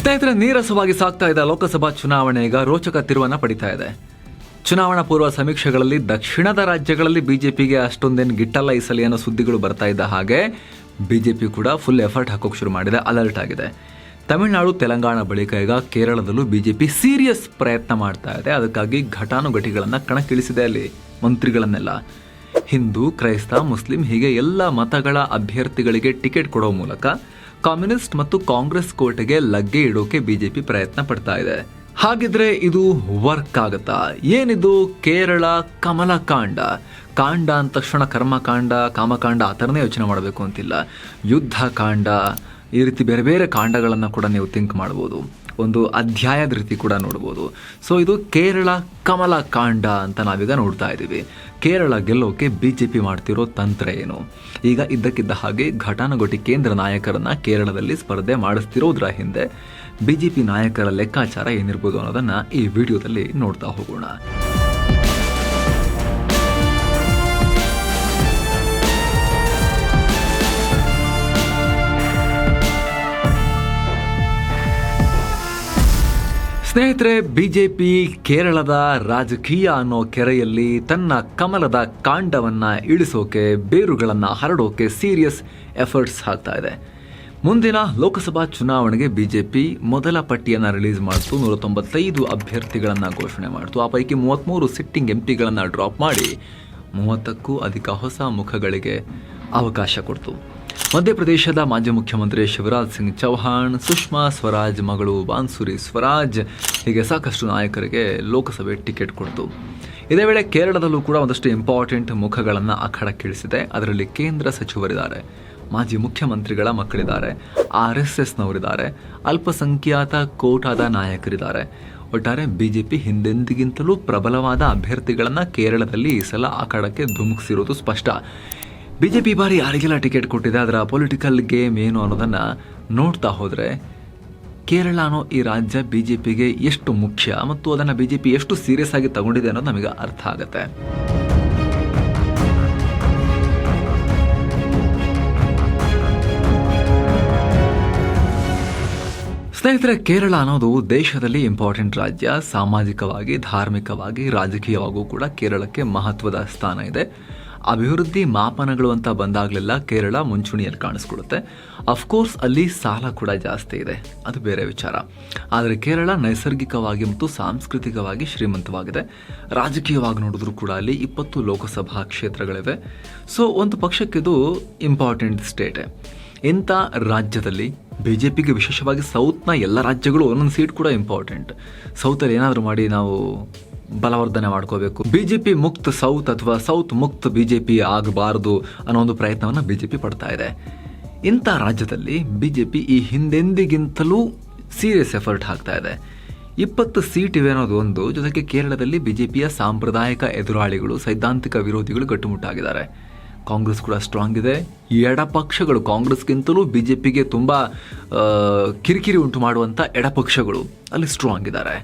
ಸ್ನೇಹಿತರೆ, ನೀರಸವಾಗಿ ಸಾಗ್ತಾ ಇದ್ದ ಲೋಕಸಭಾ ಚುನಾವಣೆ ಈಗ ರೋಚಕ ತಿರುವನ್ನ ಪಡಿತಾ ಇದೆ. ಚುನಾವಣಾ ಪೂರ್ವ ಸಮೀಕ್ಷೆಗಳಲ್ಲಿ ದಕ್ಷಿಣದ ರಾಜ್ಯಗಳಲ್ಲಿ ಬಿಜೆಪಿಗೆ ಅಷ್ಟೊಂದೇನು ಗಿಟ್ಟಲ್ಲ ಈ ಸಲ ಅನ್ನೋ ಸುದ್ದಿಗಳು ಬರ್ತಾ ಇದ್ದ ಹಾಗೆ, ಬಿಜೆಪಿ ಕೂಡ ಫುಲ್ ಎಫರ್ಟ್ ಹಾಕೋಕೆ ಶುರು ಮಾಡಿದೆ ಅಲರ್ಟ್ ಆಗಿದೆ. ತಮಿಳುನಾಡು, ತೆಲಂಗಾಣ ಬಳಿಕ ಈಗ ಕೇರಳದಲ್ಲೂ ಬಿಜೆಪಿ ಸೀರಿಯಸ್ ಪ್ರಯತ್ನ ಮಾಡ್ತಾ ಇದೆ. ಅದಕ್ಕಾಗಿ ಘಟಾನುಘಟಿಗಳನ್ನು ಕಣಕ್ಕಿಳಿಸಿದೆ ಅಲ್ಲಿ ಮಂತ್ರಿಗಳನ್ನೆಲ್ಲ. ಹಿಂದೂ, ಕ್ರೈಸ್ತ, ಮುಸ್ಲಿಂ ಹೀಗೆ ಎಲ್ಲ ಮತಗಳ ಅಭ್ಯರ್ಥಿಗಳಿಗೆ ಟಿಕೆಟ್ ಕೊಡೋ ಮೂಲಕ ಕಮ್ಯುನಿಸ್ಟ್ ಮತ್ತು ಕಾಂಗ್ರೆಸ್ ಕೋಟೆಗೆ ಲಗ್ಗೆ ಇಡೋಕೆ ಬಿಜೆಪಿ ಪ್ರಯತ್ನ ಪಡ್ತಾ ಇದೆ. ಹಾಗಿದ್ರೆ ಇದು ವರ್ಕ್ ಆಗತ್ತಾ? ಏನಿದು ಕೇರಳ ಕಮಲ ಕಾಂಡ? ಕಾಂಡ ಅಂದ ತಕ್ಷಣ ಕರ್ಮಕಾಂಡ ಕಾಮಕಾಂಡ ಆ ಥರನೇ ಯೋಚನೆ ಮಾಡಬೇಕು ಅಂತಿಲ್ಲ. ಯುದ್ಧ ಕಾಂಡ, ಈ ರೀತಿ ಬೇರೆ ಬೇರೆ ಕಾಂಡಗಳನ್ನು ಕೂಡ ನೀವು ಥಿಂಕ್ ಮಾಡ್ಬೋದು. ಒಂದು ಅಧ್ಯಾಯದ ರೀತಿ ಕೂಡ ನೋಡ್ಬೋದು. ಸೊ ಇದು ಕೇರಳ ಕಮಲ ಕಾಂಡ ಅಂತ ನಾವೀಗ ನೋಡ್ತಾ ಇದ್ದೀವಿ. ಕೇರಳ ಗೆಲ್ಲೋಕೆ ಬಿಜೆಪಿ ಮಾಡ್ತಿರೋ ತಂತ್ರ ಏನು? ಈಗ ಇದ್ದಕ್ಕಿದ್ದ ಹಾಗೆ ಘಟಾನುಘಟಿ ಕೇಂದ್ರ ನಾಯಕರನ್ನ ಕೇರಳದಲ್ಲಿ ಸ್ಪರ್ಧೆ ಮಾಡಿಸ್ತಿರೋದ್ರ ಹಿಂದೆ ಬಿಜೆಪಿ ನಾಯಕರ ಲೆಕ್ಕಾಚಾರ ಏನಿರ್ಬೋದು ಅನ್ನೋದನ್ನ ಈ ವಿಡಿಯೋದಲ್ಲಿ ನೋಡ್ತಾ ಹೋಗೋಣ. ಸ್ನೇಹಿತರೆ, ಬಿಜೆಪಿ ಕೇರಳದ ರಾಜಕೀಯ ಅನ್ನೋ ಕೆರೆಯಲ್ಲಿ ತನ್ನ ಕಮಲದ ಕಾಂಡವನ್ನ ಇಳಿಸೋಕೆ, ಬೇರುಗಳನ್ನ ಹರಡೋಕೆ ಸೀರಿಯಸ್ ಎಫರ್ಟ್ಸ್ ಹಾಕ್ತಾ ಇದೆ. ಮುಂದಿನ ಲೋಕಸಭಾ ಚುನಾವಣೆಗೆ ಬಿಜೆಪಿ ಮೊದಲ ಪಟ್ಟಿಯನ್ನು ರಿಲೀಸ್ ಮಾಡಿತು ನೂರ ತೊಂಬತ್ತೈದು ಅಭ್ಯರ್ಥಿಗಳನ್ನು ಘೋಷಣೆ ಮಾಡಿತು. ಆ ಪೈಕಿ ಮೂವತ್ತ್ಮೂರು ಸಿಟ್ಟಿಂಗ್ ಎಂಪಿಗಳನ್ನು ಡ್ರಾಪ್ ಮಾಡಿ, ಮೂವತ್ತಕ್ಕೂ ಅಧಿಕ ಹೊಸ ಮುಖಗಳಿಗೆ ಅವಕಾಶ ಕೊಡ್ತು. ಮಧ್ಯಪ್ರದೇಶದ ಮಾಜಿ ಮುಖ್ಯಮಂತ್ರಿ ಶಿವರಾಜ್ ಸಿಂಗ್ ಚೌಹಾಣ್, ಸುಷ್ಮಾ ಸ್ವರಾಜ್, ಮಗಳು ಬಾನ್ಸುರಿ ಸ್ವರಾಜ್ ಹೀಗೆ ಸಾಕಷ್ಟು ನಾಯಕರಿಗೆ ಲೋಕಸಭೆ ಟಿಕೆಟ್ ಕೊಡ್ತು. ಇದೇ ವೇಳೆ ಕೇರಳದಲ್ಲೂ ಕೂಡ ಒಂದಷ್ಟು ಇಂಪಾರ್ಟೆಂಟ್ ಮುಖಗಳನ್ನು ಅಖಾಡಕ್ಕಿಳಿಸಿದೆ. ಅದರಲ್ಲಿ ಕೇಂದ್ರ ಸಚಿವರಿದ್ದಾರೆ. ಮಾಜಿ ಮುಖ್ಯಮಂತ್ರಿಗಳ ಮಕ್ಕಳಿದ್ದಾರೆ. ಆರ್ ಎಸ್ ಎಸ್ನವರಿದ್ದಾರೆ. ಅಲ್ಪಸಂಖ್ಯಾತ ಕೋಟಾದ ನಾಯಕರಿದ್ದಾರೆ. ಒಟ್ಟಾರೆ ಬಿಜೆಪಿ ಹಿಂದೆಂದಿಗಿಂತಲೂ ಪ್ರಬಲವಾದ ಅಭ್ಯರ್ಥಿಗಳನ್ನು ಕೇರಳದಲ್ಲಿ ಈ ಸಲ ಅಖಾಡಕ್ಕೆ ಧುಮುಕಿಸಿರೋದು ಸ್ಪಷ್ಟ. ಬಿಜೆಪಿ ಬಾರಿ ಯಾರಿಗೆಲ್ಲ ಟಿಕೆಟ್ ಕೊಟ್ಟಿದೆ, ಅದರ ಪೊಲಿಟಿಕಲ್ ಗೇಮ್ ಏನು ಅನ್ನೋದನ್ನ ನೋಡ್ತಾ ಹೋದರೆ, ಕೇರಳ ಅನ್ನೋ ಈ ರಾಜ್ಯ ಬಿಜೆಪಿಗೆ ಎಷ್ಟು ಮುಖ್ಯ ಮತ್ತು ಅದನ್ನು ಬಿಜೆಪಿ ಎಷ್ಟು ಸೀರಿಯಸ್ ಆಗಿ ತಗೊಂಡಿದೆ ಅನ್ನೋದು ನಮಗೆ ಅರ್ಥ ಆಗುತ್ತೆ. ಸ್ನೇಹಿತರೆ, ಕೇರಳ ಅನ್ನೋದು ದೇಶದಲ್ಲಿ ಇಂಪಾರ್ಟೆಂಟ್ ರಾಜ್ಯ. ಸಾಮಾಜಿಕವಾಗಿ, ಧಾರ್ಮಿಕವಾಗಿ, ರಾಜಕೀಯವಾಗೂ ಕೂಡ ಕೇರಳಕ್ಕೆ ಮಹತ್ವದ ಸ್ಥಾನ ಇದೆ. ಅಭಿವೃದ್ಧಿ ಮಾಪನಗಳು ಅಂತ ಬಂದಾಗಲೆಲ್ಲ ಕೇರಳ ಮುಂಚೂಣಿಯಲ್ಲಿ ಕಾಣಿಸ್ಕೊಡುತ್ತೆ ಅಫ್ಕೋರ್ಸ್ ಅಲ್ಲಿ ಸಾಲ ಕೂಡ ಜಾಸ್ತಿ ಇದೆ. ಅದು ಬೇರೆ ವಿಚಾರ. ಆದರೆ ಕೇರಳ ನೈಸರ್ಗಿಕವಾಗಿ ಮತ್ತು ಸಾಂಸ್ಕೃತಿಕವಾಗಿ ಶ್ರೀಮಂತವಾಗಿದೆ. ರಾಜಕೀಯವಾಗಿ ನೋಡಿದ್ರು ಕೂಡ ಅಲ್ಲಿ ಇಪ್ಪತ್ತು ಲೋಕಸಭಾ ಕ್ಷೇತ್ರಗಳಿವೆ. ಸೊ ಒಂದು ಪಕ್ಷಕ್ಕಿದು ಇಂಪಾರ್ಟೆಂಟ್ ಸ್ಟೇಟೇ ಇಂಥ ರಾಜ್ಯದಲ್ಲಿ ಬಿ ಜೆ ಪಿಗೆ ವಿಶೇಷವಾಗಿ ಸೌತ್ನ ಎಲ್ಲ ರಾಜ್ಯಗಳು ಒಂದೊಂದು ಸೀಟ್ ಕೂಡ ಇಂಪಾರ್ಟೆಂಟ್ ಸೌತಲ್ಲಿ ಏನಾದರೂ ಮಾಡಿ ನಾವು ಬಲವರ್ಧನೆ ಮಾಡ್ಕೋಬೇಕು. ಬಿಜೆಪಿ ಮುಕ್ತ ಸೌತ್ ಅಥವಾ ಸೌತ್ ಮುಕ್ತ ಬಿಜೆಪಿ ಆಗಬಾರದು ಅನ್ನೋ ಒಂದು ಪ್ರಯತ್ನವನ್ನು ಬಿಜೆಪಿ ಪಡ್ತಾ ಇದೆ. ಇಂಥ ರಾಜ್ಯದಲ್ಲಿ ಬಿಜೆಪಿ ಈ ಹಿಂದೆಂದಿಗಿಂತಲೂ ಸೀರಿಯಸ್ ಎಫರ್ಟ್ ಹಾಕ್ತಾ ಇದೆ. ಇಪ್ಪತ್ತು ಸೀಟ್ ಇವೆ ಅನ್ನೋದು ಒಂದು, ಜೊತೆಗೆ ಕೇರಳದಲ್ಲಿ ಬಿಜೆಪಿಯ ಸಾಂಪ್ರದಾಯಿಕ ಎದುರಾಳಿಗಳು, ಸೈದ್ಧಾಂತಿಕ ವಿರೋಧಿಗಳು ಗಟ್ಟುಮುಟ್ಟಾಗಿದ್ದಾರೆ. ಕಾಂಗ್ರೆಸ್ ಕೂಡ ಸ್ಟ್ರಾಂಗ್ ಇದೆ. ಎಡಪಕ್ಷಗಳು ಕಾಂಗ್ರೆಸ್ಗಿಂತಲೂ ಬಿಜೆಪಿಗೆ ತುಂಬ ಕಿರಿಕಿರಿ ಉಂಟು ಮಾಡುವಂಥ ಎಡಪಕ್ಷಗಳು ಅಲ್ಲಿ ಸ್ಟ್ರಾಂಗ್ ಇದ್ದಾರೆ.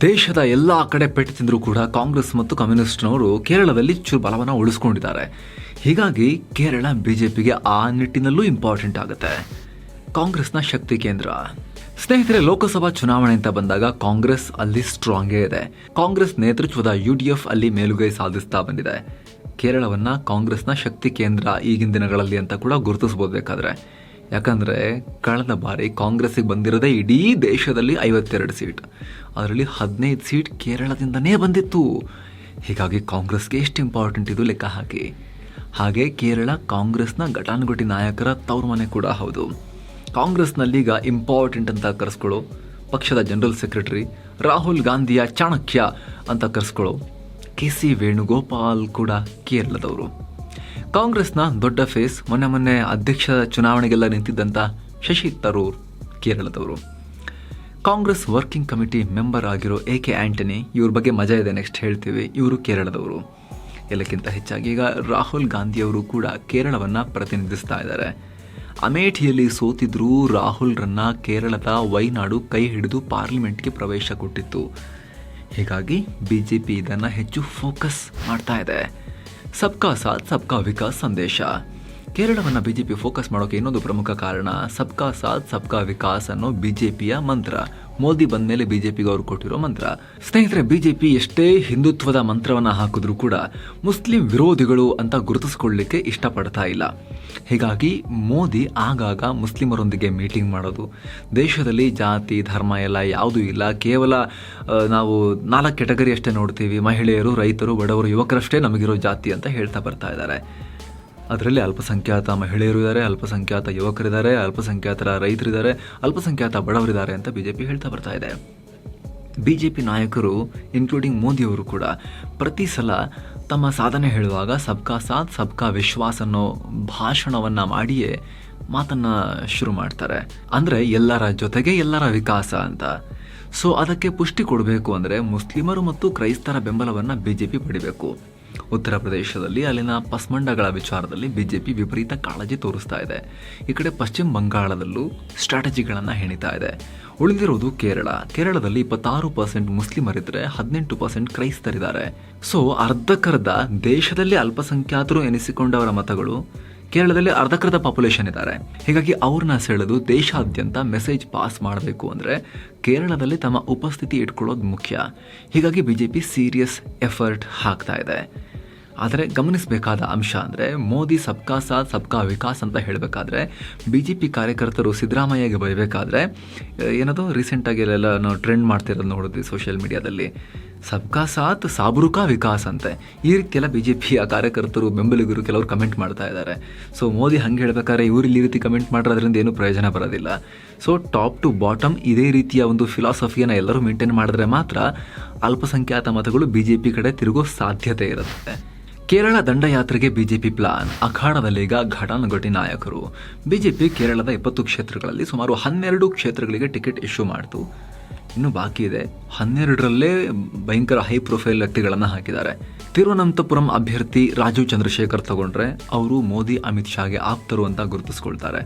ದೇಶದ ಎಲ್ಲ ಕಡೆ ಪೆಟ್ಟು ತಿಂದರೂ ಕೂಡ ಕಾಂಗ್ರೆಸ್ ಮತ್ತು ಕಮ್ಯುನಿಸ್ಟ್ನವರು ಕೇರಳದಲ್ಲಿ ಚೂರು ಬಲವನ್ನು ಉಳಿಸ್ಕೊಂಡಿದ್ದಾರೆ. ಹೀಗಾಗಿ ಕೇರಳ ಬಿ ಜೆ ಪಿಗೆ ಆ ನಿಟ್ಟಿನಲ್ಲೂ ಇಂಪಾರ್ಟೆಂಟ್ ಆಗುತ್ತೆ. ಕಾಂಗ್ರೆಸ್ನ ಶಕ್ತಿ ಕೇಂದ್ರ. ಸ್ನೇಹಿತರೆ, ಲೋಕಸಭಾ ಚುನಾವಣೆ ಅಂತ ಬಂದಾಗ ಕಾಂಗ್ರೆಸ್ ಅಲ್ಲಿ ಸ್ಟ್ರಾಂಗೇ ಇದೆ. ಕಾಂಗ್ರೆಸ್ ನೇತೃತ್ವದ ಯು ಡಿ ಎಫ್ ಅಲ್ಲಿ ಮೇಲುಗೈ ಸಾಧಿಸ್ತಾ ಬಂದಿದೆ. ಕೇರಳವನ್ನ ಕಾಂಗ್ರೆಸ್ನ ಶಕ್ತಿ ಕೇಂದ್ರ ಈಗಿನ ದಿನಗಳಲ್ಲಿ ಅಂತ ಕೂಡ ಗುರುತಿಸಬಹುದು ಬೇಕಾದ್ರೆ. ಯಾಕಂದ್ರೆ ಕಳೆದ ಬಾರಿ ಕಾಂಗ್ರೆಸ್ಸಿಗೆ ಬಂದಿರೋದೇ ಇಡೀ ದೇಶದಲ್ಲಿ ಐವತ್ತೆರಡು ಸೀಟ್. ಅದರಲ್ಲಿ ಹದಿನೈದು ಸೀಟ್ ಕೇರಳದಿಂದನೇ ಬಂದಿತ್ತು. ಹೀಗಾಗಿ ಕಾಂಗ್ರೆಸ್ಗೆ ಎಷ್ಟು ಇಂಪಾರ್ಟೆಂಟ್ ಇದು ಲೆಕ್ಕ ಹಾಕಿ? ಹಾಗೆ ಕೇರಳ ಕಾಂಗ್ರೆಸ್ನ ಘಟಾನುಘಟಿ ನಾಯಕರ ತವ್ರ ಮನೆ ಕೂಡ ಹೌದು. ಕಾಂಗ್ರೆಸ್ನಲ್ಲಿ ಈಗ ಇಂಪಾರ್ಟೆಂಟ್ ಅಂತ ಕರೆಸ್ಕೊಳ್ಳೋ ಪಕ್ಷದ ಜನರಲ್ ಸೆಕ್ರೆಟರಿ ರಾಹುಲ್ ಗಾಂಧಿಯ ಚಾಣಕ್ಯ ಅಂತ ಕರೆಸ್ಕೊಳ್ಳೋ ಕೆ ಸಿ ವೇಣುಗೋಪಾಲ್ ಕೂಡ ಕೇರಳದವರು. ಕಾಂಗ್ರೆಸ್ನ ದೊಡ್ಡ ಫೇಸ್ ಮೊನ್ನೆ ಮೊನ್ನೆ ಅಧ್ಯಕ್ಷ ಚುನಾವಣೆಗೆಲ್ಲ ನಿಂತಿದ್ದಂಥ ಶಶಿ ತರೂರ್, ಕೇರಳದವರು. ಕಾಂಗ್ರೆಸ್ ವರ್ಕಿಂಗ್ ಕಮಿಟಿ ಮೆಂಬರ್ ಆಗಿರೋ ಎ ಕೆ ಆ್ಯಂಟನಿ ಇವ್ರ ಬಗ್ಗೆ ಮಜಾ ಇದೆ, ನೆಕ್ಸ್ಟ್ ಹೇಳ್ತೀವಿ. ಇವರು ಕೇರಳದವರು. ಎಲ್ಲಕ್ಕಿಂತ ಹೆಚ್ಚಾಗಿ ಈಗ ರಾಹುಲ್ ಗಾಂಧಿಯವರು ಕೂಡ ಕೇರಳವನ್ನು ಪ್ರತಿನಿಧಿಸ್ತಾ ಇದ್ದಾರೆ. ಅಮೇಠಿಯಲ್ಲಿ ಸೋತಿದ್ರೂ ರಾಹುಲ್ರನ್ನ ಕೇರಳದ ವೈನಾಡು ಕೈ ಹಿಡಿದು ಪಾರ್ಲಿಮೆಂಟ್ಗೆ ಪ್ರವೇಶ ಕೊಟ್ಟಿತ್ತು. ಹೀಗಾಗಿ ಬಿ ಜೆ ಪಿ ಇದನ್ನು ಹೆಚ್ಚು ಫೋಕಸ್ ಮಾಡ್ತಾ ಇದೆ. ಸಬ್ಕಾ ಸಾಥ್ ಸಬ್ಕಾ ವಿಕಾಸ್ ಸಂದೇಶ ಕೇರಳವನ್ನು ಬಿಜೆಪಿ ಫೋಕಸ್ ಮಾಡೋಕೆ ಇನ್ನೊಂದು ಪ್ರಮುಖ ಕಾರಣ ಸಬ್ಕಾ ಸಾಥ್, ಸಬ್ಕಾ ವಿಕಾಸ್ ಅನ್ನೋ ಬಿಜೆಪಿಯ ಮಂತ್ರ. ಮೋದಿ ಬಂದ ಮೇಲೆ ಬಿಜೆಪಿಗೆ ಅವರು ಕೊಟ್ಟಿರೋ ಮಂತ್ರ. ಸ್ನೇಹಿತರೆ, ಬಿಜೆಪಿ ಎಷ್ಟೇ ಹಿಂದುತ್ವದ ಮಂತ್ರವನ್ನ ಹಾಕಿದ್ರೂ ಕೂಡ ಮುಸ್ಲಿಂ ವಿರೋಧಿಗಳು ಅಂತ ಗುರುತಿಸ್ಕೊಳ್ಳಿಕ್ಕೆ ಇಷ್ಟಪಡ್ತಾ ಇಲ್ಲ. ಹೀಗಾಗಿ ಮೋದಿ ಆಗಾಗ ಮುಸ್ಲಿಮರೊಂದಿಗೆ ಮೀಟಿಂಗ್ ಮಾಡೋದು. ದೇಶದಲ್ಲಿ ಜಾತಿ, ಧರ್ಮ ಎಲ್ಲ ಯಾವುದೂ ಇಲ್ಲ. ಕೇವಲ ನಾವು ನಾಲ್ಕು ಕೆಟಗರಿ ಅಷ್ಟೇ ನೋಡ್ತೀವಿ. ಮಹಿಳೆಯರು, ರೈತರು, ಬಡವರು, ಯುವಕರಷ್ಟೇ ನಮಗಿರೋ ಜಾತಿ ಅಂತ ಹೇಳ್ತಾ ಬರ್ತಾ ಇದ್ದಾರೆ. ಅದರಲ್ಲಿ ಅಲ್ಪಸಂಖ್ಯಾತ ಮಹಿಳೆಯರು ಇದ್ದಾರೆ, ಅಲ್ಪಸಂಖ್ಯಾತ ಯುವಕರಿದ್ದಾರೆ, ಅಲ್ಪಸಂಖ್ಯಾತರ ರೈತರಿದ್ದಾರೆ, ಅಲ್ಪಸಂಖ್ಯಾತ ಬಡವರಿದ್ದಾರೆ ಅಂತ ಬಿಜೆಪಿ ಹೇಳ್ತಾ ಬರ್ತಾ ಇದೆ. ಬಿಜೆಪಿ ನಾಯಕರು ಇನ್ಕ್ಲೂಡಿಂಗ್ ಮೋದಿಯವರು ಕೂಡ, ಪ್ರತಿ ಸಲ ತಮ್ಮ ಸಾಧನೆ ಹೇಳುವಾಗ ಸಬ್ಕಾ ಸಾಥ್, ಸಬ್ಕಾ ವಿಶ್ವಾಸ ಅನ್ನೋ ಭಾಷಣವನ್ನು ಮಾಡಿಯೇ ಮಾತನ್ನ ಶುರು ಮಾಡ್ತಾರೆ. ಅಂದರೆ ಎಲ್ಲರ ಜೊತೆಗೆ ಎಲ್ಲರ ವಿಕಾಸ ಅಂತ. ಸೊ ಅದಕ್ಕೆ ಪುಷ್ಟಿ ಕೊಡಬೇಕು ಅಂದರೆ ಮುಸ್ಲಿಮರು ಮತ್ತು ಕ್ರೈಸ್ತರ ಬೆಂಬಲವನ್ನ ಬಿಜೆಪಿ ಪಡಿಬೇಕು. ಉತ್ತರ ಪ್ರದೇಶದಲ್ಲಿ ಅಲ್ಲಿನ ಪಸ್ಮಂಡಗಳ ವಿಚಾರದಲ್ಲಿ ಬಿಜೆಪಿ ವಿಪರೀತ ಕಾಳಜಿ ತೋರಿಸ್ತಾ ಇದೆ. ಈ ಕಡೆ ಪಶ್ಚಿಮ ಬಂಗಾಳದಲ್ಲೂ ಸ್ಟ್ರಾಟಜಿಗಳನ್ನು ಹೆಣಿತಾ ಇದೆ. ಉಳಿದಿರುವುದು ಕೇರಳ. ಕೇರಳದಲ್ಲಿ ಇಪ್ಪತ್ತಾರು ಪರ್ಸೆಂಟ್ ಮುಸ್ಲಿಮರಿದ್ರೆ ಹದಿನೆಂಟು ಪರ್ಸೆಂಟ್ ಕ್ರೈಸ್ತರಿದ್ದಾರೆ. ಸೊ ಅರ್ಧಕ್ಕರ್ಧ ದೇಶದಲ್ಲಿ ಅಲ್ಪಸಂಖ್ಯಾತರು ಎನಿಸಿಕೊಂಡವರ ಮತಗಳು ಕೇರಳದಲ್ಲಿ ಅರ್ಧಕೃತ ಪಾಪ್ಯುಲೇಷನ್ ಇದ್ದಾರೆ. ಹೀಗಾಗಿ ಅವ್ರನ್ನ ಸೆಳೆದು ದೇಶಾದ್ಯಂತ ಮೆಸೇಜ್ ಪಾಸ್ ಮಾಡಬೇಕು ಅಂದರೆ ಕೇರಳದಲ್ಲಿ ತಮ್ಮ ಉಪಸ್ಥಿತಿ ಇಟ್ಕೊಳ್ಳೋದು ಮುಖ್ಯ. ಹೀಗಾಗಿ ಬಿಜೆಪಿ ಸೀರಿಯಸ್ ಎಫರ್ಟ್ ಹಾಕ್ತಾ ಇದೆ. ಆದರೆ ಗಮನಿಸಬೇಕಾದ ಅಂಶ ಅಂದರೆ ಮೋದಿ ಸಬ್ಕಾ ಸಾಥ್, ಸಬ್ಕಾ ವಿಕಾಸ್ ಅಂತ ಹೇಳಬೇಕಾದ್ರೆ ಬಿ ಜೆ ಪಿ ಕಾರ್ಯಕರ್ತರು ಸಿದ್ದರಾಮಯ್ಯಗೆ ಬರಬೇಕಾದ್ರೆ ಏನದು ರೀಸೆಂಟಾಗಿ ಎಲ್ಲ ನಾವು ಟ್ರೆಂಡ್ ಮಾಡ್ತಿರೋದು ನೋಡಿದ್ವಿ ಸೋಷಿಯಲ್ ಮೀಡಿಯಾದಲ್ಲಿ ಸಬ್ಕಾ ಸಾಥ್ ಸಾಬರುಕಾ ವಿಕಾಸ್ ಅಂತೆ. ಈ ರೀತಿಯೆಲ್ಲ ಬಿ ಜೆ ಪಿಯ ಕಾರ್ಯಕರ್ತರು, ಬೆಂಬಲಿಗರು ಕೆಲವರು ಕಮೆಂಟ್ ಮಾಡ್ತಾ ಇದ್ದಾರೆ ಸೊ ಮೋದಿ ಹಂಗೆ ಹೇಳ್ಬೇಕಾದ್ರೆ ಇವರು ಈ ರೀತಿ ಕಮೆಂಟ್ ಮಾಡಿರೋದ್ರಿಂದ ಏನು ಪ್ರಯೋಜನ ಬರೋದಿಲ್ಲ. ಸೊ ಟಾಪ್ ಟು ಬಾಟಮ್ ಇದೇ ರೀತಿಯ ಒಂದು ಫಿಲಾಸಫಿಯನ್ನು ಎಲ್ಲರೂ ಮೇಂಟೈನ್ ಮಾಡಿದ್ರೆ ಮಾತ್ರ ಅಲ್ಪಸಂಖ್ಯಾತ ಮತಗಳು ಬಿ ಜೆ ಪಿ ಕಡೆ ತಿರುಗೋ ಸಾಧ್ಯತೆ ಇರುತ್ತೆ. ಕೇರಳ ದಂಡಯಾತ್ರೆಗೆ ಬಿಜೆಪಿ ಪ್ಲಾನ್ ಅಖಾಡದಲ್ಲೀಗ ಘಟಾನುಘಟಿ ನಾಯಕರು. ಬಿಜೆಪಿ ಕೇರಳದ ಇಪ್ಪತ್ತು ಕ್ಷೇತ್ರಗಳಲ್ಲಿ ಸುಮಾರು ಹನ್ನೆರಡು ಕ್ಷೇತ್ರಗಳಿಗೆ ಟಿಕೆಟ್ ಇಶ್ಯೂ ಮಾಡಿತು. ಇನ್ನು ಬಾಕಿ ಇದೆ. ಹನ್ನೆರಡರಲ್ಲೇ ಭಯಂಕರ ಹೈ ಪ್ರೊಫೈಲ್ ವ್ಯಕ್ತಿಗಳನ್ನು ಹಾಕಿದ್ದಾರೆ. ತಿರುವನಂತಪುರಂ ಅಭ್ಯರ್ಥಿ ರಾಜೀವ್ ಚಂದ್ರಶೇಖರ್ ತಗೊಂಡ್ರೆ ಅವರು ಮೋದಿ, ಅಮಿತ್ ಶಾಗೆ ಆಪ್ತರು ಅಂತ ಗುರುತಿಸ್ಕೊಳ್ತಾರೆ.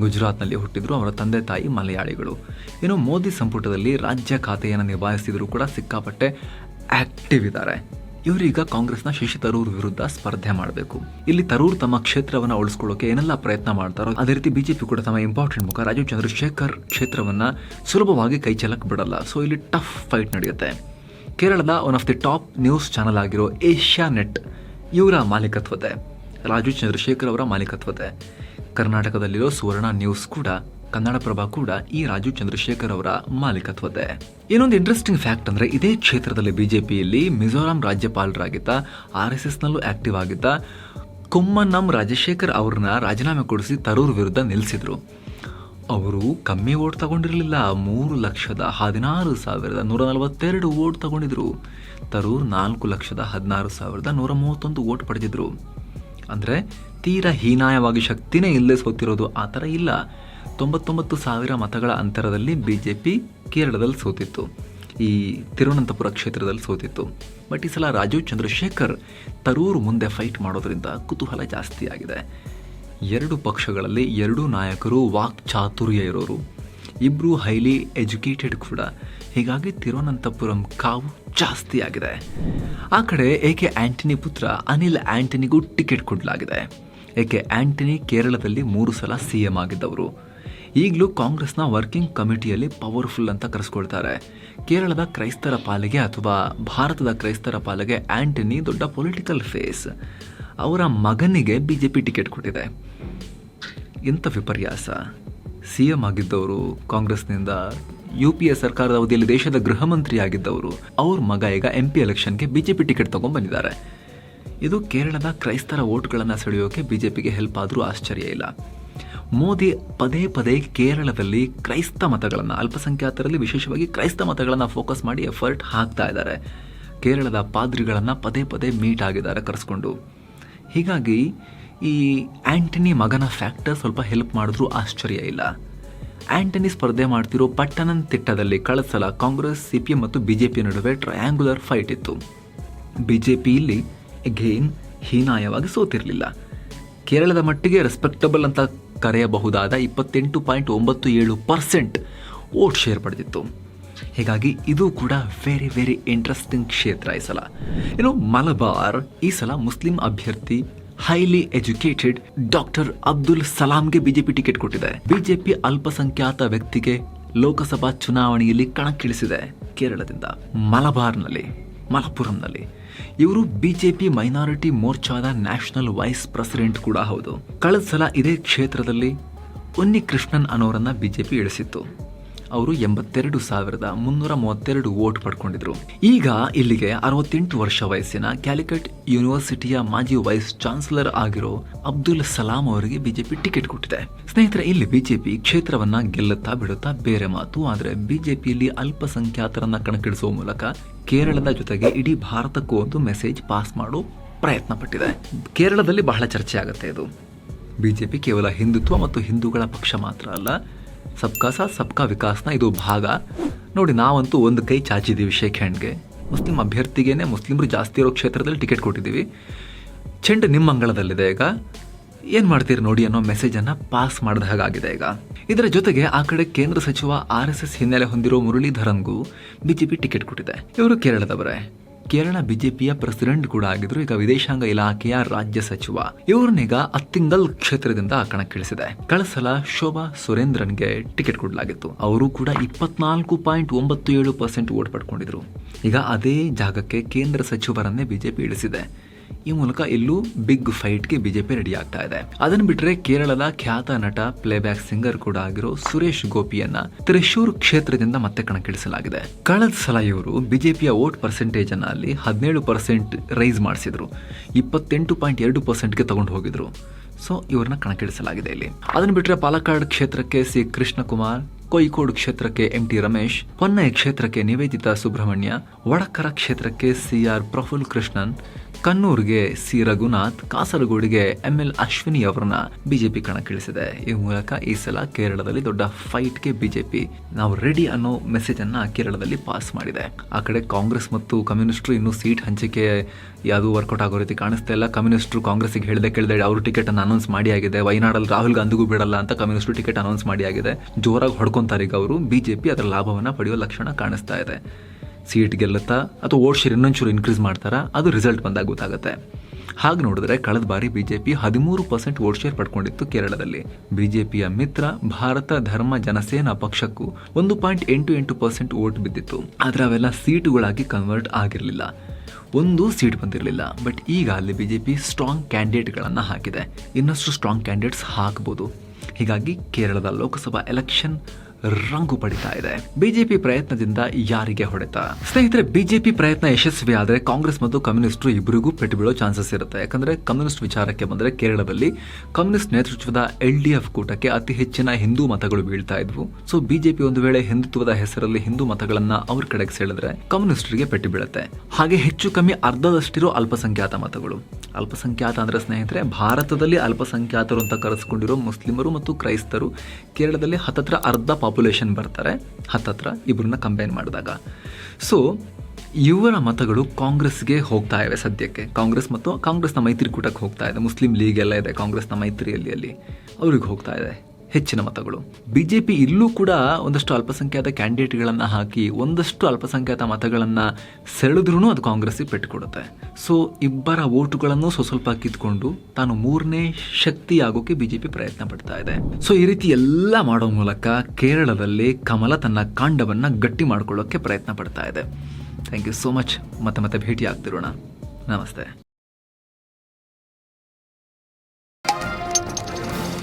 ಗುಜರಾತ್ನಲ್ಲಿ ಹುಟ್ಟಿದ್ರು ಅವರ ತಂದೆ ತಾಯಿ ಮಲಯಾಳಿಗಳು. ಇನ್ನು ಮೋದಿ ಸಂಪುಟದಲ್ಲಿ ರಾಜ್ಯ ಖಾತೆಯನ್ನು ನಿಭಾಯಿಸಿದರೂ ಕೂಡ ಸಿಕ್ಕಾಪಟ್ಟೆ ಆಕ್ಟಿವ್ ಇದ್ದಾರೆ. ಇವರೀಗ ಕಾಂಗ್ರೆಸ್ನ ಶಶಿ ತರೂರ್ ವಿರುದ್ಧ ಸ್ಪರ್ಧೆ ಮಾಡಬೇಕು. ಇಲ್ಲಿ ತರೂರ್ ತಮ್ಮ ಕ್ಷೇತ್ರವನ್ನ ಉಳಿಸ್ಕೊಳ್ಳೋಕೆ ಏನೆಲ್ಲ ಪ್ರಯತ್ನ ಮಾಡ್ತಾರೋ ಅದೇ ರೀತಿ ಬಿಜೆಪಿ ಕೂಡ ತಮ್ಮ ಇಂಪಾರ್ಟೆಂಟ್ ಮುಖ ರಾಜೀವ್ ಚಂದ್ರಶೇಖರ್ ಕ್ಷೇತ್ರವನ್ನ ಸುಲಭವಾಗಿ ಕೈ ಚೆಲ್ಲಕ್ ಬಿಡಲ್ಲ. ಸೊ ಇಲ್ಲಿ ಟಫ್ ಫೈಟ್ ನಡೆಯುತ್ತೆ. ಕೇರಳದ one of the top news channel ಆಗಿರೋ ಏಷ್ಯಾ ನೆಟ್ ಇವರ ಮಾಲೀಕತ್ವತೆ. ರಾಜೀವ್ ಚಂದ್ರಶೇಖರ್ ಅವರ ಮಾಲೀಕತ್ವತೆ. ಕರ್ನಾಟಕದಲ್ಲಿರೋ ಸುವರ್ಣ ನ್ಯೂಸ್ ಕೂಡ ಕನ್ನಡಪ್ರಭ ಕೂಡ ಈ ರಾಜು ಚಂದ್ರಶೇಖರ್ ಅವರ ಮಾಲೀಕತ್ವತೆ ಇನ್ನೊಂದು ಇಂಟ್ರೆಸ್ಟಿಂಗ್ ಫ್ಯಾಕ್ಟ್ ಅಂದ್ರೆ ಇದೇ ಕ್ಷೇತ್ರದಲ್ಲಿ ಬಿಜೆಪಿಯಲ್ಲಿ ಮಿಜೋರಾಂ ರಾಜ್ಯಪಾಲರಾಗಿದ್ದ ಆರ್ ಎಸ್ ಎಸ್ನಲ್ಲೂ ಆಕ್ಟಿವ್ ಆಗಿದ್ದ ಕುಮ್ಮನಂ ರಾಜಶೇಖರ್ ಅವ್ರನ್ನ ರಾಜೀನಾಮೆ ಕೊಡಿಸಿ ತರೂರ್ ವಿರುದ್ಧ ನಿಲ್ಲಿಸಿದ್ರು ಅವರು ಕಮ್ಮಿ ಓಟ್ ತಗೊಂಡಿರಲಿಲ್ಲ, ಮೂರು ಲಕ್ಷದ ಹದಿನಾರು ಸಾವಿರದ ನೂರ ನಲವತ್ತೆರಡು ಓಟ್ ತಗೊಂಡಿದ್ರು. ತರೂರ್ ನಾಲ್ಕು ಲಕ್ಷದ ಹದಿನಾರು ಸಾವಿರದ ನೂರ ಮೂವತ್ತೊಂದು ಓಟ್ ಪಡೆದಿದ್ರು. ಅಂದರೆ ತೀರಾ ಹೀನಾಯವಾಗಿ ಶಕ್ತಿನೇ ಇಲ್ಲದೆ ಸೋತಿರೋದು ಆ ಥರ ಇಲ್ಲ. ತೊಂಬತ್ತೊಂಬತ್ತು ಸಾವಿರ ಮತಗಳ ಅಂತರದಲ್ಲಿ ಬಿ ಜೆ ಪಿ ಕೇರಳದಲ್ಲಿ ಸೋತಿತ್ತು, ಈ ತಿರುವನಂತಪುರ ಕ್ಷೇತ್ರದಲ್ಲಿ ಸೋತಿತ್ತು. ಬಟ್ ಈ ಸಲ ರಾಜೀವ್ ಚಂದ್ರಶೇಖರ್ ತರೂರು ಮುಂದೆ ಫೈಟ್ ಮಾಡೋದ್ರಿಂದ ಕುತೂಹಲ ಜಾಸ್ತಿ ಆಗಿದೆ. ಎರಡು ಪಕ್ಷಗಳಲ್ಲಿ ಎರಡೂ ನಾಯಕರು ವಾಕ್ ಚಾತುರ್ಯ ಇರೋರು. ಇಬ್ಬರು ಹೈಲಿ ಎಜುಕೇಟೆಡ್ ಕೂಡ. ಹೀಗಾಗಿ ತಿರುವನಂತಪುರಂ ಕಾವು ಜಾಸ್ತಿ ಆಗಿದೆ. ಆ ಕಡೆ ಏಕೆ ಆಂಟನಿ ಪುತ್ರ ಅನಿಲ್ ಆಂಟನಿಗೂ ಟಿಕೆಟ್ ಕೊಡಲಾಗಿದೆ. ಏಕೆ ಆಂಟನಿ ಕೇರಳದಲ್ಲಿ ಮೂರು ಸಲ ಸಿ ಎಂ ಆಗಿದ್ದವರು. ಈಗಲೂ ಕಾಂಗ್ರೆಸ್ನ ವರ್ಕಿಂಗ್ ಕಮಿಟಿಯಲ್ಲಿ ಪವರ್ಫುಲ್ ಅಂತ ಕರೆಸ್ಕೊಳ್ತಾರೆ. ಕೇರಳದ ಕ್ರೈಸ್ತರ ಪಾಲಿಗೆ ಅಥವಾ ಭಾರತದ ಕ್ರೈಸ್ತರ ಪಾಲಿಗೆ ಆಂಟನಿ ದೊಡ್ಡ ಪೊಲಿಟಿಕಲ್ ಫೇಸ್ ಅವರ ಮಗನಿಗೆ ಬಿಜೆಪಿ ಟಿಕೆಟ್ ಕೊಟ್ಟಿದೆ. ಎಂಥ ವಿಪರ್ಯಾಸ. ಸಿ ಎಂ ಆಗಿದ್ದವರು, ಕಾಂಗ್ರೆಸ್ನಿಂದ ಯು ಪಿ ಎ ಸರ್ಕಾರದ ಅವಧಿಯಲ್ಲಿ ದೇಶದ ಗೃಹ ಮಂತ್ರಿ ಆಗಿದ್ದವರು, ಅವ್ರ ಮಗ ಈಗ ಎಂ ಪಿ ಎಲೆಕ್ಷನ್ಗೆ ಬಿಜೆಪಿ ಟಿಕೆಟ್ ತಗೊಂಡ್ಬಂದಿದ್ದಾರೆ ಇದು ಕೇರಳದ ಕ್ರೈಸ್ತರ ವೋಟ್ಗಳನ್ನು ಸೆಳೆಯೋಕೆ ಬಿಜೆಪಿಗೆ ಹೆಲ್ಪ್ ಆದರೂ ಆಶ್ಚರ್ಯ ಇಲ್ಲ. ಮೋದಿ ಪದೇ ಪದೇ ಕೇರಳದಲ್ಲಿ ಕ್ರೈಸ್ತ ಮತಗಳನ್ನು, ಅಲ್ಪಸಂಖ್ಯಾತರಲ್ಲಿ ವಿಶೇಷವಾಗಿ ಕ್ರೈಸ್ತ ಮತಗಳನ್ನು ಫೋಕಸ್ ಮಾಡಿ ಎಫರ್ಟ್ ಹಾಕ್ತಾ ಇದ್ದಾರೆ. ಕೇರಳದ ಪಾದ್ರಿಗಳನ್ನು ಪದೇ ಪದೇ ಮೀಟ್ ಆಗಿದ್ದಾರೆ ಕರೆಸ್ಕೊಂಡು. ಹೀಗಾಗಿ ಈ ಆ್ಯಂಟನಿ ಮಗನ ಫ್ಯಾಕ್ಟರ್ ಸ್ವಲ್ಪ ಹೆಲ್ಪ್ ಮಾಡಿದ್ರೂ ಆಶ್ಚರ್ಯ ಇಲ್ಲ. ಆಂಟನಿ ಸ್ಪರ್ಧೆ ಮಾಡ್ತಿರೋ ಪಟ್ಟಣಂತಿಟ್ಟದಲ್ಲಿ ತಿಟ್ಟದಲ್ಲಿ ಕಳಸಲ ಕಾಂಗ್ರೆಸ್, ಸಿಪಿಎಂ ಮತ್ತು ಬಿ ಜೆ ಪಿ ನಡುವೆ ಟ್ರಯಾಂಗುಲರ್ ಫೈಟ್ ಇತ್ತು. ಬಿಜೆಪಿ ಇಲ್ಲಿ ಅಗೇನ್ ಹೀನಾಯವಾಗಿ ಸೋತಿರಲಿಲ್ಲ. ಕೇರಳದ ಮಟ್ಟಿಗೆ ರೆಸ್ಪೆಕ್ಟಬಲ್ ಅಂತ ಕರೆಯಬಹುದಾದ ಇಪ್ಪತ್ತೆಂಟು ಪಾಯಿಂಟ್ ಒಂಬತ್ತು ಏಳು ಪರ್ಸೆಂಟ್ ವೋಟ್ ಶೇರ್ ಪಡೆದಿತ್ತು. ಹೀಗಾಗಿ ಇದು ಕೂಡ ವೆರಿ ವೆರಿ ಇಂಟ್ರೆಸ್ಟಿಂಗ್ ಕ್ಷೇತ್ರ ಈ ಸಲ. ಇನ್ನು ಮಲಬಾರ್, ಈ ಸಲ ಮುಸ್ಲಿಂ ಅಭ್ಯರ್ಥಿ ಹೈಲಿ ಎಜುಕೇಟೆಡ್ ಡಾಕ್ಟರ್ ಅಬ್ದುಲ್ ಸಲಾಂಗೆ ಬಿಜೆಪಿ ಟಿಕೆಟ್ ಕೊಟ್ಟಿದೆ. ಬಿಜೆಪಿ ಅಲ್ಪಸಂಖ್ಯಾತ ವ್ಯಕ್ತಿಗೆ ಲೋಕಸಭಾ ಚುನಾವಣೆಯಲ್ಲಿ ಕಣಕ್ಕಿಳಿಸಿದೆ ಕೇರಳದಿಂದ ಮಲಬಾರ್ನಲ್ಲಿ. ಮಲಪುರಂನಲ್ಲಿ ಇವರು ಬಿಜೆಪಿ ಮೈನಾರಿಟಿ ಮೋರ್ಚಾದ ನ್ಯಾಷನಲ್ ವೈಸ್ ಪ್ರೆಸಿಡೆಂಟ್ ಕೂಡ ಹೌದು. ಕಳೆದ ಸಲ ಇದೇ ಕ್ಷೇತ್ರದಲ್ಲಿ ಉನ್ನಿ ಕೃಷ್ಣನ್ ಅನ್ನೋರನ್ನ ಬಿಜೆಪಿ ಇಳಿಸಿತ್ತು. ಅವರು ಎಂಬತ್ತೆರಡು ಸಾವಿರದ ಮುನ್ನೂರ ಮೂವತ್ತೆರಡು ವೋಟ್ ಪಡ್ಕೊಂಡಿದ್ರು. ಈಗ ಇಲ್ಲಿಗೆ ಅರವತ್ತೆಂಟು ವರ್ಷ ವಯಸ್ಸಿನ ಕ್ಯಾಲಿಕಟ್ ಯೂನಿವರ್ಸಿಟಿಯ ಮಾಜಿ ವೈಸ್ ಚಾನ್ಸಲರ್ ಆಗಿರೋ ಅಬ್ದುಲ್ ಸಲಾಂ ಅವರಿಗೆ ಬಿಜೆಪಿ ಟಿಕೆಟ್ ಕೊಟ್ಟಿದೆ. ಸ್ನೇಹಿತರೆ, ಇಲ್ಲಿ ಬಿಜೆಪಿ ಕ್ಷೇತ್ರವನ್ನ ಗೆಲ್ಲುತ್ತಾ ಬಿಡುತ್ತಾ ಬೇರೆ ಮಾತು, ಆದರೆ ಬಿಜೆಪಿಯಲ್ಲಿ ಅಲ್ಪಸಂಖ್ಯಾತರನ್ನ ಕಣಕ್ಕಿಳಿಸುವ ಮೂಲಕ ಕೇರಳದ ಜೊತೆಗೆ ಇಡೀ ಭಾರತಕ್ಕೂ ಒಂದು ಮೆಸೇಜ್ ಪಾಸ್ ಮಾಡೋ ಪ್ರಯತ್ನ ಪಟ್ಟಿದೆ. ಕೇರಳದಲ್ಲಿ ಬಹಳ ಚರ್ಚೆ ಆಗುತ್ತೆ ಇದು. ಬಿಜೆಪಿ ಕೇವಲ ಹಿಂದುತ್ವ ಮತ್ತು ಹಿಂದೂಗಳ ಪಕ್ಷ ಮಾತ್ರ ಅಲ್ಲ ಸಬ್ಕಾ ಸಾಥ್, ಸಬ್ಕಾ ವಿಕಾಸ್ನ ಇದು ಭಾಗ. ನೋಡಿ, ನಾವಂತೂ ಒಂದು ಕೈ ಚಾಚಿದ್ದೀವಿ ಶೇಖ್ ಹ್ಯಾಂಡ್ಗೆ. ಮುಸ್ಲಿಂ ಅಭ್ಯರ್ಥಿಗೇನೆ ಮುಸ್ಲಿಮರು ಜಾಸ್ತಿ ಇರೋ ಕ್ಷೇತ್ರದಲ್ಲಿ ಟಿಕೆಟ್ ಕೊಟ್ಟಿದ್ದೀವಿ ಚೆಂಡು ನಿಮ್ಮ ಅಂಗಳದಲ್ಲಿದೆ ಈಗ. ಏನು ಮಾಡ್ತೀರಿ ನೋಡಿ ಅನ್ನೋ ಮೆಸೇಜನ್ನು ಪಾಸ್ ಮಾಡಿದ ಹಾಗಾಗಿದೆ ಈಗ. ಇದರ ಜೊತೆಗೆ ಆ ಕಡೆ ಕೇಂದ್ರ ಸಚಿವ ಆರ್ ಎಸ್ ಎಸ್ ಹಿನ್ನೆಲೆ ಹೊಂದಿರೋ ಮುರಳೀಧರನ್ಗೂ ಬಿಜೆಪಿ ಟಿಕೆಟ್ ಕೊಟ್ಟಿದೆ. ಇವರು ಕೇರಳದವರೇ. ಕೇರಳ ಬಿಜೆಪಿಯ ಪ್ರೆಸಿಡೆಂಟ್ ಕೂಡ ಆಗಿದ್ರು. ಈಗ ವಿದೇಶಾಂಗ ಇಲಾಖೆಯ ರಾಜ್ಯ ಸಚಿವ. ಇವ್ರನ್ನೀಗ ಅತ್ತಿಂಗಲ್ ಕ್ಷೇತ್ರದಿಂದ ಕಣಕ್ಕಿಳಿಸಿದೆ. ಕಳಸಲ ಸಲ ಶೋಭಾ ಸುರೇಂದ್ರನ್ಗೆ ಟಿಕೆಟ್ ಕೊಡಲಾಗಿತ್ತು. ಅವರು ಕೂಡ ಇಪ್ಪತ್ನಾಲ್ಕು ಪಾಯಿಂಟ್ ಒಂಬತ್ತು ಏಳು ಪರ್ಸೆಂಟ್ ವೋಟ್ ಪಡ್ಕೊಂಡಿದ್ರು. ಈಗ ಅದೇ ಜಾಗಕ್ಕೆ ಕೇಂದ್ರ ಸಚಿವರನ್ನೇ ಬಿಜೆಪಿ ಇಳಿಸಿದೆ. ಈ ಮೂಲಕ ಇಲ್ಲೂ ಬಿಗ್ ಫೈಟ್ಗೆ ಬಿಜೆಪಿ ರೆಡಿ ಆಗ್ತಾ ಇದೆ. ಅದನ್ನು ಬಿಟ್ಟರೆ ಕೇರಳದ ಖ್ಯಾತ ನಟ ಪ್ಲೇಬ್ಯಾಕ್ ಸಿಂಗರ್ ಕೂಡ ಆಗಿರೋ ಸುರೇಶ್ ಗೋಪಿಯನ್ನ ತ್ರಿಶೂರ್ ಕ್ಷೇತ್ರದಿಂದ ಮತ್ತೆ ಕಣಕ್ಕಿಳಿಸಲಾಗಿದೆ. ಕಳೆದ ಸಲ ಇವರು ಬಿಜೆಪಿಯ ವೋಟ್ ಪರ್ಸೆಂಟೇಜ್ ಅನ್ನ ಅಲ್ಲಿ ಹದಿನೇಳು ಪರ್ಸೆಂಟ್ ರೈಸ್ ಮಾಡಿಸಿದ್ರು. ಇಪ್ಪತ್ತೆಂಟು ಪಾಯಿಂಟ್ ಎರಡು ಪರ್ಸೆಂಟ್ಗೆ ತಗೊಂಡು ಹೋಗಿದ್ರು. ಸೊ ಇವ್ರನ್ನ ಕಣಕ್ಕಿಳಿಸಲಾಗಿದೆ ಇಲ್ಲಿ. ಅದನ್ನು ಬಿಟ್ಟರೆ ಪಾಲಕ್ಕಾಡ್ ಕ್ಷೇತ್ರಕ್ಕೆ ಸಿ ಕೃಷ್ಣಕುಮಾರ್, ಕೋಯಿಕೋಡ್ ಕ್ಷೇತ್ರಕ್ಕೆ ಎಂ ಟಿ ರಮೇಶ್ ಹೊನ್ನೈ ಕ್ಷೇತ್ರಕ್ಕೆ ನಿವೇದಿತಾ ಸುಬ್ರಹ್ಮಣ್ಯ, ವಡಕರ ಕ್ಷೇತ್ರಕ್ಕೆ ಸಿ ಆರ್ ಪ್ರಫುಲ್ ಕೃಷ್ಣನ್ ಕಣ್ಣೂರ್ಗೆ ಸಿ. ರಘುನಾಥ್, ಕಾಸರಗೋಡಿಗೆ ಎಂ ಎಲ್ ಅಶ್ವಿನಿ ಅವರನ್ನ ಬಿಜೆಪಿ ಕಣಕ್ಕಿಳಿಸಿದೆ. ಈ ಮೂಲಕ ಈ ಸಲ ಕೇರಳದಲ್ಲಿ ದೊಡ್ಡ ಫೈಟ್ಗೆ ಬಿಜೆಪಿ ನಾವು ರೆಡಿ ಅನ್ನೋ ಮೆಸೇಜ್ ಅನ್ನ ಕೇರಳದಲ್ಲಿ ಪಾಸ್ ಮಾಡಿದೆ. ಆ ಕಡೆ ಕಾಂಗ್ರೆಸ್ ಮತ್ತು ಕಮ್ಯುನಿಸ್ಟ್ರು ಇನ್ನೂ ಸೀಟ್ ಹಂಚಿಕೆ ಯಾವುದು ವರ್ಕೌಟ್ ಆಗೋ ರೀತಿ ಕಾಣಿಸ್ತಾ ಇಲ್ಲ. ಕಮ್ಯುನಿಸ್ಟ್ರು ಕಾಂಗ್ರೆಸ್ಗೆ ಹೇಳಿದೆ ಕೇಳಿದೆ ಅವರು ಟಿಕೆಟ್ ಅನ್ನು ಅನೌನ್ಸ್ ಮಾಡಿ ಆಗಿದೆ. ವೈನಾಡಲ್ಲಿ ರಾಹುಲ್ ಗಾಂಧಿಗೂ ಬಿಡಲ್ಲ ಅಂತ ಕಮ್ಯುನಿಸ್ಟ್ರು ಟಿಕೆಟ್ ಅನೌನ್ಸ್ ಮಾಡಿ ಆಗಿದೆ. ಜೋರಾಗಿ ಹೊಡ್ಕೊಂತಾರೆ ಈಗ ಅವರು. ಬಿಜೆಪಿ ಅದರ ಲಾಭವನ್ನ ಪಡೆಯೋ ಲಕ್ಷಣ ಕಾಣಿಸ್ತಾ ಇದೆ. ಸೀಟ್ ಗೆಲ್ಲುತ್ತಾ ಅಥವಾ ವೋಟ್ ಶೇರ್ ಇನ್ನೊಂಚೂರು ಇನ್ಕ್ರೀಸ್ ಮಾಡ್ತಾರಾ, ಅದು ರಿಸಲ್ಟ್ ಬಂದಾಗ ಗೊತ್ತಾಗುತ್ತೆ. ಹಾಗೆ ನೋಡಿದ್ರೆ ಕಳೆದ ಬಾರಿ ಬಿಜೆಪಿ ಹದಿಮೂರು ಪರ್ಸೆಂಟ್ ವೋಟ್ ಶೇರ್ ಪಡ್ಕೊಂಡಿತ್ತು ಕೇರಳದಲ್ಲಿ. ಬಿಜೆಪಿಯ ಮಿತ್ರ ಭಾರತ ಧರ್ಮ ಜನಸೇನಾ ಪಕ್ಷಕ್ಕೂ ಒಂದು ಪಾಯಿಂಟ್ ಎಂಟು ಎಂಟು ಪರ್ಸೆಂಟ್ ವೋಟ್ ಬಿದ್ದಿತ್ತು. ಆದರೆ ಅವೆಲ್ಲ ಸೀಟುಗಳಾಗಿ ಕನ್ವರ್ಟ್ ಆಗಿರಲಿಲ್ಲ. ಒಂದು ಸೀಟ್ ಬಂದಿರಲಿಲ್ಲ. ಬಟ್ ಈಗ ಅಲ್ಲಿ ಬಿಜೆಪಿ ಸ್ಟ್ರಾಂಗ್ ಕ್ಯಾಂಡಿಡೇಟ್ಗಳನ್ನು ಹಾಕಿದೆ. ಇನ್ನಷ್ಟು ಸ್ಟ್ರಾಂಗ್ ಕ್ಯಾಂಡಿಡೇಟ್ಸ್ ಹಾಕ್ಬೋದು. ಹೀಗಾಗಿ ಕೇರಳದ ಲೋಕಸಭಾ ಎಲೆಕ್ಷನ್ ರಂಗು ಪಡಿತಾ ಇದೆ. ಬಿಜೆಪಿ ಪ್ರಯತ್ನದಿಂದ ಯಾರಿಗೆ ಹೊಡೆತ? ಸ್ನೇಹಿತರೆ, ಬಿಜೆಪಿ ಪ್ರಯತ್ನ ಯಶಸ್ವಿ ಆದರೆ ಕಾಂಗ್ರೆಸ್ ಮತ್ತು ಕಮ್ಯುನಿಸ್ಟರು ಇಬ್ಬರಿಗೂ ಪೆಟ್ಟು ಬೀಳೋ ಚಾನ್ಸಸ್ ಇರುತ್ತೆ. ಯಾಕಂದ್ರೆ ಕಮ್ಯುನಿಸ್ಟ್ ವಿಚಾರಕ್ಕೆ ಬಂದರೆ ಕೇರಳದಲ್ಲಿ ಕಮ್ಯುನಿಸ್ಟ್ ನೇತೃತ್ವದ ಎಲ್ ಡಿ ಎಫ್ ಕೂಟಕ್ಕೆ ಅತಿ ಹೆಚ್ಚಿನ ಹಿಂದೂ ಮತಗಳು ಬೀಳ್ತಾ ಇದ್ವು. ಸೊ ಬಿಜೆಪಿ ಒಂದು ವೇಳೆ ಹಿಂದುತ್ವದ ಹೆಸರಲ್ಲಿ ಹಿಂದೂ ಮತಗಳನ್ನ ಅವ್ರ ಕಡೆಗೆ ಸೆಳೆದ್ರೆ ಕಮ್ಯುನಿಸ್ಟರಿಗೆ ಪೆಟ್ಟು ಬೀಳುತ್ತೆ. ಹಾಗೆ ಹೆಚ್ಚು ಕಮ್ಮಿ ಅರ್ಧದಷ್ಟಿರೋ ಅಲ್ಪಸಂಖ್ಯಾತ ಮತಗಳು. ಅಲ್ಪಸಂಖ್ಯಾತ ಅಂದ್ರೆ ಸ್ನೇಹಿತರೆ, ಭಾರತದಲ್ಲಿ ಅಲ್ಪಸಂಖ್ಯಾತರು ಅಂತ ಕರೆಸ್ಕೊಂಡಿರೋ ಮುಸ್ಲಿಮರು ಮತ್ತು ಕ್ರೈಸ್ತರು ಕೇರಳದಲ್ಲಿ ಹತ್ತತ್ರ ಅರ್ಧ ಪಾಪ್ಯುಲೇಷನ್ ಬರ್ತಾರೆ. ಹತ್ತತ್ರ ಇಬ್ಬರನ್ನ ಕಂಬೈನ್ ಮಾಡಿದಾಗ. ಸೊ ಇವರ ಮತಗಳು ಕಾಂಗ್ರೆಸ್ಗೆ ಹೋಗ್ತಾ ಇವೆ ಸದ್ಯಕ್ಕೆ. ಕಾಂಗ್ರೆಸ್ ಮತ್ತು ಕಾಂಗ್ರೆಸ್ನ ಮೈತ್ರಿಕೂಟಕ್ಕೆ ಹೋಗ್ತಾ ಇದೆ. ಮುಸ್ಲಿಂ ಲೀಗ್ ಎಲ್ಲ ಇದೆ ಕಾಂಗ್ರೆಸ್ನ ಮೈತ್ರಿಯಲ್ಲಿ ಅಲ್ಲಿ ಅವ್ರಿಗೆ ಹೋಗ್ತಾ ಇದೆ. ಹೆಚ್ಚಿನ ಮತಗಳು. ಬಿಜೆಪಿ ಇಲ್ಲೂ ಕೂಡ ಒಂದಷ್ಟು ಅಲ್ಪಸಂಖ್ಯಾತ ಕ್ಯಾಂಡಿಡೇಟ್ಗಳನ್ನು ಹಾಕಿ ಒಂದಷ್ಟು ಅಲ್ಪಸಂಖ್ಯಾತ ಮತಗಳನ್ನು ಸೆಳೆದ್ರೂ ಅದು ಕಾಂಗ್ರೆಸ್ಗೆ ಪೆಟ್ಟುಕೊಡುತ್ತೆ. ಸೊ ಇಬ್ಬರ ಓಟುಗಳನ್ನು ಸ್ವ ಸ್ವಲ್ಪ ಕಿತ್ಕೊಂಡು ತಾನು ಮೂರನೇ ಶಕ್ತಿ ಆಗೋಕೆ ಬಿಜೆಪಿ ಪ್ರಯತ್ನ ಪಡ್ತಾ ಇದೆ. ಸೊ ಈ ರೀತಿ ಎಲ್ಲ ಮಾಡೋ ಮೂಲಕ ಕೇರಳದಲ್ಲಿ ಕಮಲ ತನ್ನ ಕಾಂಡವನ್ನು ಗಟ್ಟಿ ಮಾಡಿಕೊಳ್ಳೋಕ್ಕೆ ಪ್ರಯತ್ನ ಪಡ್ತಾ ಇದೆ. ಥ್ಯಾಂಕ್ ಯು ಸೋ ಮಚ್ ಮತ್ತೆ ಮತ್ತೆ ಭೇಟಿ ಆಗ್ತಿರೋಣ ನಮಸ್ತೆ.